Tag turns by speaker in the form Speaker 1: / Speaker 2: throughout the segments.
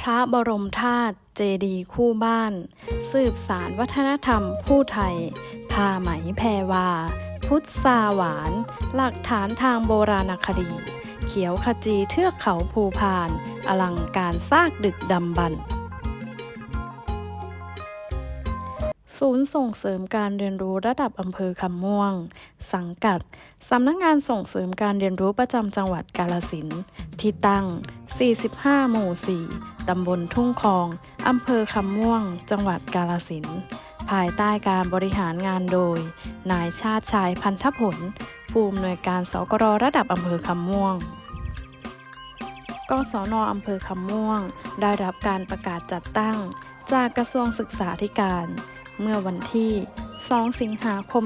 Speaker 1: พระบรมธาตุเจดีย์คู่บ้าน สืบสารวัฒนธรรมผู้ไทยผ้าไหมแพรวา พุทธาหวาน หลักฐานทางโบราณคดี เขียวขจีเทือกเขาภูพาน อลังการซากดึกดำบรรศูนย์ส่งเสริมการเรียนรู้ระดับอำเภอคำม่วง สังกัด สำนักงานส่งเสริมการเรียนรู้ประจำจังหวัดกาลสินที่ตั้ง 45 หมู่ 4 ตำบลทุ่งคอง อำเภอคำม่วง จังหวัดกาลสินภายใต้การบริหารงานโดย นายชาติชายพันธผล ผู้อำนวยการสกรระดับอำเภอคำม่วงกศนอำเภอคำม่วง ได้รับการประกาศจัดตั้ง จากกระทรวงศึกษาธิการ เมื่อวันที่ 2 สิงหาคม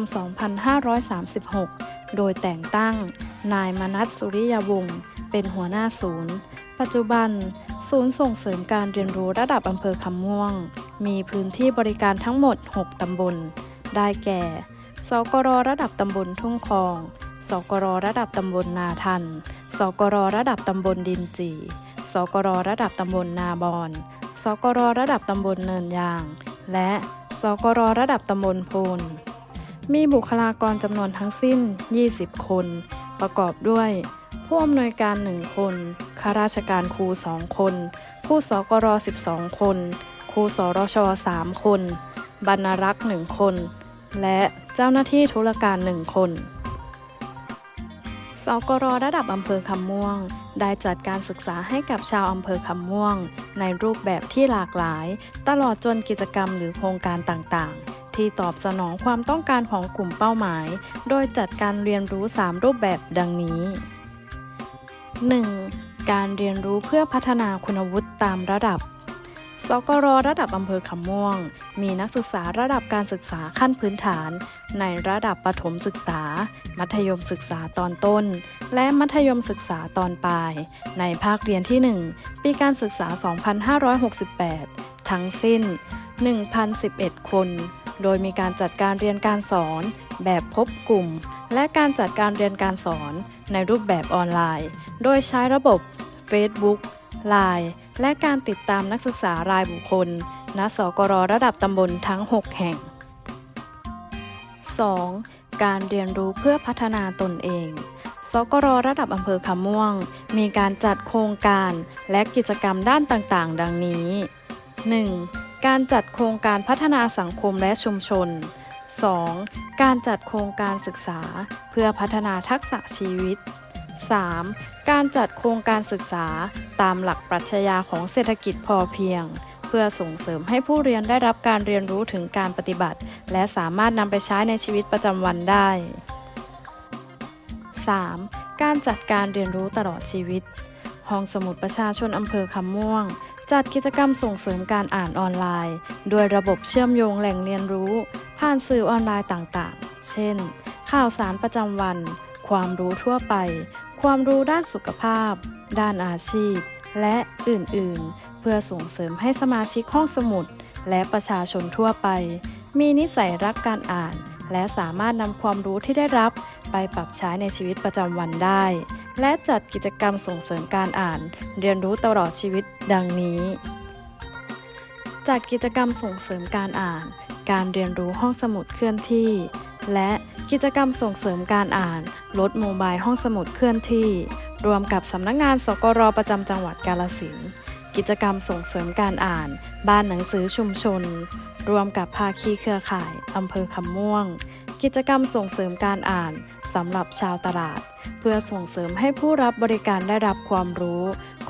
Speaker 1: 2536 โดยแต่งตั้ง นายมนัสสุริยวงศ์เป็นหัวหน้าศูนย์ ปัจจุบัน ศูนย์ส่งเสริมการเรียนรู้ระดับอำเภอคำม่วง มีพื้นที่บริการทั้งหมด 6 ตำบล ได้แก่ สกรระดับตำบลทุ่งคอง สกรระดับตำบลนาทัน สกรระดับตำบลดินจี สกรระดับตำบลนาบอน สกรระดับตำบลเนินยาง และสกรระดับตำบลโพนมีบุคลากรจำนวนทั้งสิ้น 20 คน ประกอบด้วย ผู้อำนวยการ 1 คน ข้าราชการครู 2 คน ผู้สกร12 คน ครูสรช 3 คน บรรณารักษ์ 1 คน และเจ้าหน้าที่ธุรการ 1 คนสกรระดับอำเภอคำม่วง ได้จัดการศึกษาให้กับชาวอำเภอคำม่วง ในรูปแบบที่หลากหลาย ตลอดจนกิจกรรมหรือโครงการต่างๆ ที่ตอบสนองความต้องการของกลุ่มเป้าหมาย โดยจัดการเรียนรู้ 3 รูปแบบดังนี้ 1. การเรียนรู้เพื่อพัฒนาคุณวุฒิตามระดับ สกรระดับอำเภอคำม่วง มีนักศึกษาระดับการศึกษาขั้นพื้นฐาน ในระดับประถมศึกษา มัธยมศึกษาตอนต้น และมัธยมศึกษาตอนปลาย ในภาคเรียนที่ 1 ปีการศึกษา 2568 ทั้งสิ้น 1,011 คน โดยมีการจัดการเรียนการสอน แบบพบกลุ่ม และการจัดการเรียนการสอนในรูปแบบออนไลน์ โดยใช้ระบบ Facebook Line และการติดตามนักศึกษารายบุคคล ณ สกรระดับตำบลทั้ง 6 แห่ง 2. การเรียนรู้เพื่อพัฒนาตนเอง สกรระดับอำเภอคำม่วง มีการจัดโครงการและกิจกรรมด้านต่างๆ ดังนี้ 1. การจัดโครงการพัฒนาสังคมและชุมชน 2. การจัดโครงการศึกษาเพื่อพัฒนาทักษะชีวิต 3. การจัดโครงการศึกษาตามหลักปรัชญาของเศรษฐกิจพอเพียง เพื่อส่งเสริมให้ผู้เรียนได้รับการเรียนรู้ถึงการปฏิบัติ และสามารถนำไปใช้ในชีวิตประจำวันได้ 3. การจัดการเรียนรู้ตลอดชีวิต ห้องสมุดประชาชนอำเภอคำม่วง จัดกิจกรรมส่งเสริมการอ่านออนไลน์โดยระบบเชื่อมโยงแหล่งเรียนรู้ ผ่านสื่อออนไลน์ต่างๆ เช่น ข่าวสารประจำวัน ความรู้ทั่วไป ความรู้ด้านสุขภาพ ด้านอาชีพ และอื่นๆ เพื่อส่งเสริมให้สมาชิกห้องสมุด และประชาชนทั่วไป มีนิสัยรักการอ่าน และสามารถนำความรู้ที่ได้รับไปปรับใช้ในชีวิตประจำวันได้ และจัดกิจกรรมส่งเสริมการอ่าน เรียนรู้ตลอดชีวิตดังนี้ จัดกิจกรรมส่งเสริมการอ่าน การเรียนรู้ห้องสมุดเคลื่อนที่ และกิจกรรมส่งเสริมการอ่านรถโมบายห้องสมุดเคลื่อนที่ รวมกับสำนักงานสกรประจำจังหวัดกาลสินกิจกรรมส่งเสริมการอ่าน บ้านหนังสือชุมชน รวมกับภาคีเครือข่ายอำเภอคำม่วง กิจกรรมส่งเสริมการอ่านสำหรับชาวตลาด เพื่อส่งเสริมให้ผู้รับบริการได้รับความรู้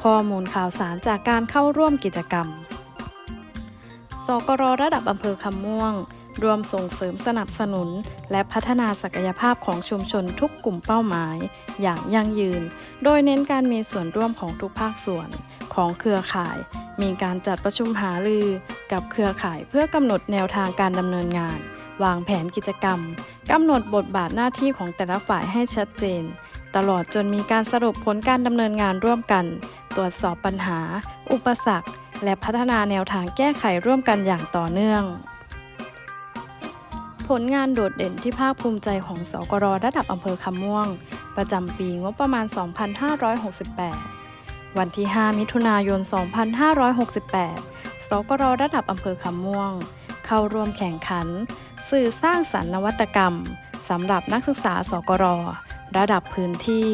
Speaker 1: ข้อมูลข่าวสารจากการเข้าร่วมกิจกรรม สกรระดับอำเภอคำม่วงรวมส่งเสริมสนับสนุน และพัฒนาศักยภาพของชุมชนทุกกลุ่มเป้าหมาย อย่างยั่งยืน โดยเน้นการมีส่วนร่วมของทุกภาคส่วนของเครือข่าย มีการจัดประชุมหารือ กับเครือข่ายเพื่อกำหนดแนวทางการดำเนินงาน วางแผนกิจกรรมกำหนดบทบาทหน้าที่ของแต่ละฝ่ายให้ชัดเจน ตลอดจนมีการสรุปผลการดำเนินงานร่วมกัน ตรวจสอบปัญหา อุปสรรค และพัฒนาแนวทางแก้ไขร่วมกันอย่างต่อเนื่อง ผลงานโดดเด่นที่ภาคภูมิใจของสกรระดับอำเภอคำม่วง ประจำปีงบประมาณ 2568 วันที่ 5 มิถุนายน 2568 สกรระดับอำเภอคำม่วง เข้าร่วมแข่งขัน สื่อสร้างสรรค์นวัตกรรมสำหรับนักศึกษาสกร ระดับพื้นที่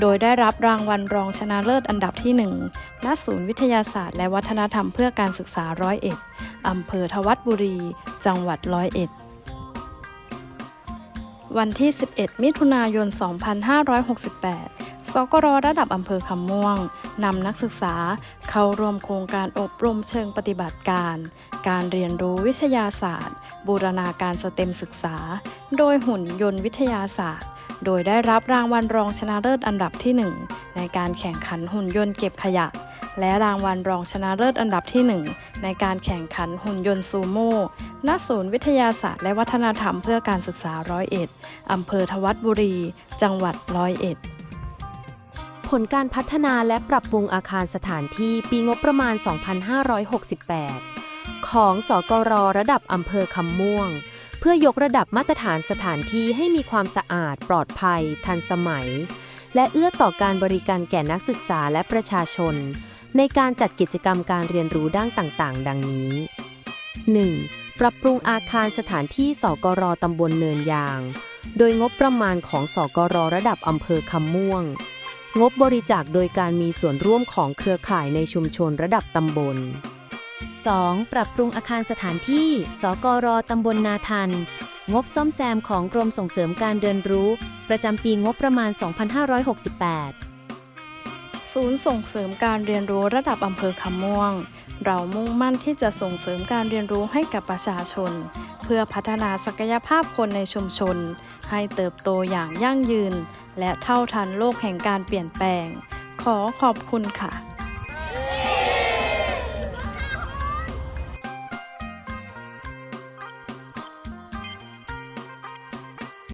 Speaker 1: โดยได้รับรางวัลรองชนะเลิศอันดับที่ 1 ณ ศูนย์วิทยาศาสตร์และวัฒนธรรมเพื่อการศึกษาร้อยเอ็ดอำเภอทวัดบุรี จังหวัดร้อยเอ็ด วันที่ 11 มิถุนายน 2568 สกรระดับอำเภอคำม่วงนำนักศึกษาเข้าร่วมโครงการอบรมเชิงปฏิบัติการ การเรียนรู้วิทยาศาสตร์ บูรณาการสเต็มศึกษา โดยหุ่นยนต์วิทยาศาสตร์ โดยได้รับรางวัลรองชนะเลิศอันดับที่ 1 ในการแข่งขันหุ่นยนต์เก็บขยะ และรางวัลรองชนะเลิศอันดับที่ 1 ในการแข่งขันหุ่นยนต์ซูโม่ณศูนย์วิทยาศาสตร์และวัฒนธรรมเพื่อการศึกษาร้อยเอ็ดอำเภอทวัดบุรี จังหวัดร้อยเอ็ด
Speaker 2: ผลการพัฒนาและปรับปรุงอาคารสถานที่ปีงบประมาณ 2568 ของสกรระดับอำเภอคำม่วง เพื่อยกระดับมาตรฐานสถานที่ให้มีความสะอาด ปลอดภัย ทันสมัย และเอื้อต่อการบริการแก่นักศึกษาและประชาชน ในการจัดกิจกรรมการเรียนรู้ด้านต่างๆ ดังนี้ 1. ปรับปรุงอาคารสถานที่สกรตำบลเนินยาง โดยงบประมาณของสกรระดับอำเภอคำม่วง งบบริจาคโดยการมีส่วนร่วมของเครือข่ายในชุมชนระดับตำบล 2. ปรับปรุงอาคารสถานที่ สกรตำบลนาทัน งบซ่อมแซมของกรมส่งเสริมการเรียนรู้ ประจำปีงบประมาณ 2568
Speaker 1: ศูนย์ส่งเสริมการเรียนรู้ระดับอำเภอคำม่วง เรามุ่งมั่นที่จะส่งเสริมการเรียนรู้ให้กับประชาชน เพื่อพัฒนาศักยภาพคนในชุมชน ให้เติบโตอย่างยั่งยืน และเท่าทันโลกแห่งการเปลี่ยนแปลง ขอขอบคุณค่ะ